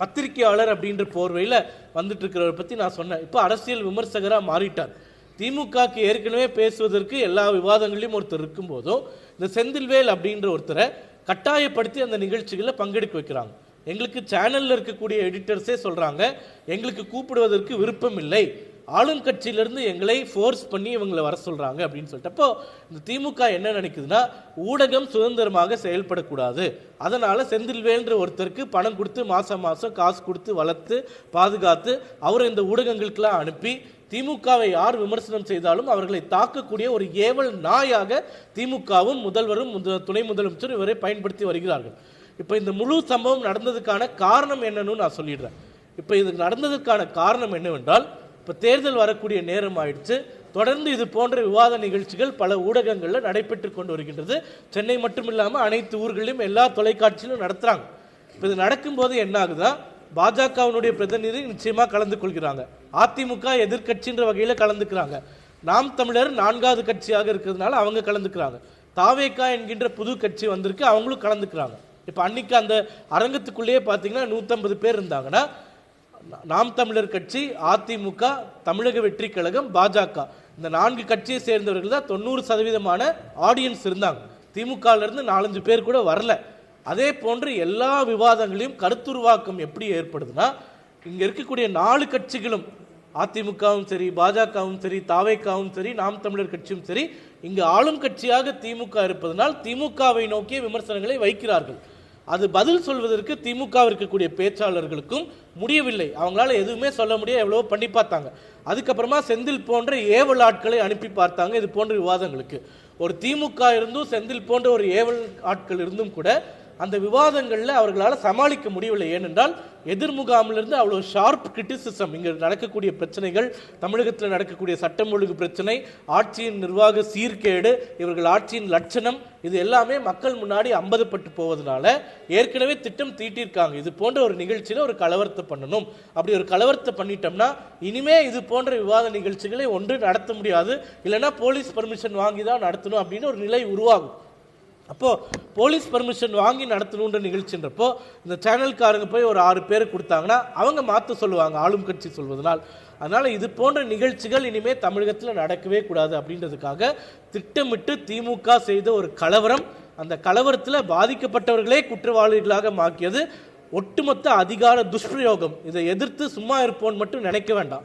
பத்திரிகையாளர் அப்படின்ற போர்வையில் வந்துட்டு இருக்கிறவரை பற்றி நான் சொன்னேன். இப்போ அரசியல் விமர்சகராக மாறிட்டார். திமுகக்கு ஏற்கனவே பேசுவதற்கு எல்லா விவாதங்களையும் ஒருத்தர் இருக்கும்போதும் இந்த செந்தில்வேல் அப்படின்ற ஒருத்தரை கட்டாயப்படுத்தி அந்த நிகழ்ச்சிகளில் பங்கெடுக்க வைக்கிறாங்க. எங்களுக்கு சேனலில் இருக்கக்கூடிய எடிட்டர்ஸே சொல்கிறாங்க எங்களுக்கு கூப்பிடுவதற்கு விருப்பம் இல்லை. ஆளும் கட்சியிலிருந்து எங்களை ஃபோர்ஸ் பண்ணி இவங்களை வர சொல்கிறாங்க அப்படின்னு சொல்லிட்டப்போ இந்த திமுக என்ன நினைக்குதுன்னா ஊடகம் சுதந்திரமாக செயல்படக்கூடாது. அதனால் செந்தில்வேல்ன்ற ஒருத்தருக்கு பணம் கொடுத்து மாதம் மாதம் காசு கொடுத்து வளர்த்து பாதுகாத்து அவரை இந்த ஊடகங்களுக்கெல்லாம் அனுப்பி திமுகவை யார் விமர்சனம் செய்தாலும் அவர்களை தாக்கக்கூடிய ஒரு ஏவல் நாயாக திமுகவும் முதல்வரும் துணை முதலமைச்சரும் இவரை பயன்படுத்தி வருகிறார்கள். இப்போ இந்த முழு சம்பவம் நடந்ததுக்கான காரணம் என்னன்னு நான் சொல்லிடுறேன். இப்போ இது நடந்ததுக்கான காரணம் என்னவென்றால் இப்போ தேர்தல் வரக்கூடிய நேரம் ஆயிடுச்சு. தொடர்ந்து இது போன்ற விவாத நிகழ்ச்சிகள் பல ஊடகங்களில் நடைபெற்று கொண்டு வருகின்றது. சென்னை மட்டும் இல்லாமல் அனைத்து ஊர்களிலும் எல்லா தொலைக்காட்சியிலும் நடத்துகிறாங்க இப்போ இது நடக்கும்போது என்ன ஆகுதுன்னா பாஜகவினுடைய பிரதிநிதி நிச்சயமாக கலந்து கொள்கிறாங்க. அதிமுக எதிர்க்கட்சின்ற வகையில் கலந்துக்கிறாங்க. நாம் தமிழர் நான்காவது கட்சியாக இருக்கிறதுனால அவங்க கலந்துக்கிறாங்க. தாவேகா என்கின்ற புது கட்சி வந்திருக்கு அவங்களும் கலந்துக்கிறாங்க. இப்போ அன்னைக்கு அந்த அரங்கத்துக்குள்ளேயே பார்த்தீங்கன்னா நூற்றம்பது பேர் இருந்தாங்கன்னா நாம் தமிழர் கட்சி அதிமுக தமிழக வெற்றி கழகம் பாஜக. இந்த நான்கு கட்சியை சேர்ந்தவர்கள் தான் தொண்ணூறு சதவீதமான ஆடியன்ஸ் இருந்தாங்க. திமுகலேருந்து நாலஞ்சு பேர் கூட வரல. அதே போன்று எல்லா விவாதங்களையும் கருத்துருவாக்கம் எப்படி ஏற்படுதுன்னா இங்கே இருக்கக்கூடிய நாலு கட்சிகளும் அதிமுகவும் சரி பாஜகவும் சரி தாவேக்காவும் சரி நாம் தமிழர் கட்சியும் சரி இங்கு ஆளும் கட்சியாக திமுக இருப்பதனால் திமுகவை நோக்கிய விமர்சனங்களை வைக்கிறார்கள். அது பதில் சொல்வதற்கு திமுக இருக்கக்கூடிய பேச்சாளர்களுக்கும் முடியவில்லை. அவங்களால எதுவுமே சொல்ல முடியாது. எவ்வளவோ பண்ணி பார்த்தாங்க. அதுக்கப்புறமா செந்தில் போன்ற ஏவல் ஆட்களை அனுப்பி பார்த்தாங்க. இது போன்ற விவாதங்களுக்கு. ஒரு திமுக இருந்தும் செந்தில் போன்ற ஒரு ஏவல் ஆட்கள் இருந்தும் கூட அந்த விவாதங்களில் அவர்களால் சமாளிக்க முடியவில்லை. ஏனென்றால் எதிர்முகாமிலிருந்து அவ்வளோ ஷார்ப் கிரிட்டிசிசம் இங்கே நடக்கக்கூடிய பிரச்சனைகள் தமிழகத்தில் நடக்கக்கூடிய சட்டம் ஒழுங்கு பிரச்சனை ஆட்சியின் நிர்வாக சீர்கேடு இவர்கள் ஆட்சியின் லட்சணம் இது எல்லாமே மக்கள் முன்னாடி அம்பதப்பட்டு போவதனால ஏற்கனவே திட்டம் தீட்டியிருக்காங்க இது போன்ற ஒரு நிகழ்ச்சியில் ஒரு கலவரத்தை பண்ணணும். அப்படி ஒரு கலவரத்தை பண்ணிட்டோம்னா இனிமே இது போன்ற விவாத நிகழ்ச்சிகளை ஒன்று நடத்த முடியாது. இல்லைன்னா போலீஸ் பர்மிஷன் வாங்கி தான் நடத்தணும் அப்படின்னு ஒரு நிலை உருவாகும். அப்போது போலீஸ் பர்மிஷன் வாங்கி நடத்தணுன்ற நிகழ்ச்சின்றப்போ இந்த சேனல்காரங்க போய் ஒரு ஆறு பேர் கொடுத்தாங்கன்னா அவங்க மாற்ற சொல்லுவாங்க ஆளும் கட்சி சொல்வதனால். அதனால் இது போன்ற நிகழ்ச்சிகள் இனிமேல் தமிழகத்தில் நடக்கவே கூடாது அப்படின்றதுக்காக திட்டமிட்டு திமுக செய்த ஒரு கலவரம் அந்த கலவரத்தில் பாதிக்கப்பட்டவர்களே குற்றவாளிகளாக மாக்கியது ஒட்டுமொத்த அதிகார துஷ்பிரயோகம். இதை எதிர்த்து சும்மா இருப்போன்னு மட்டும் நினைக்க வேண்டாம்.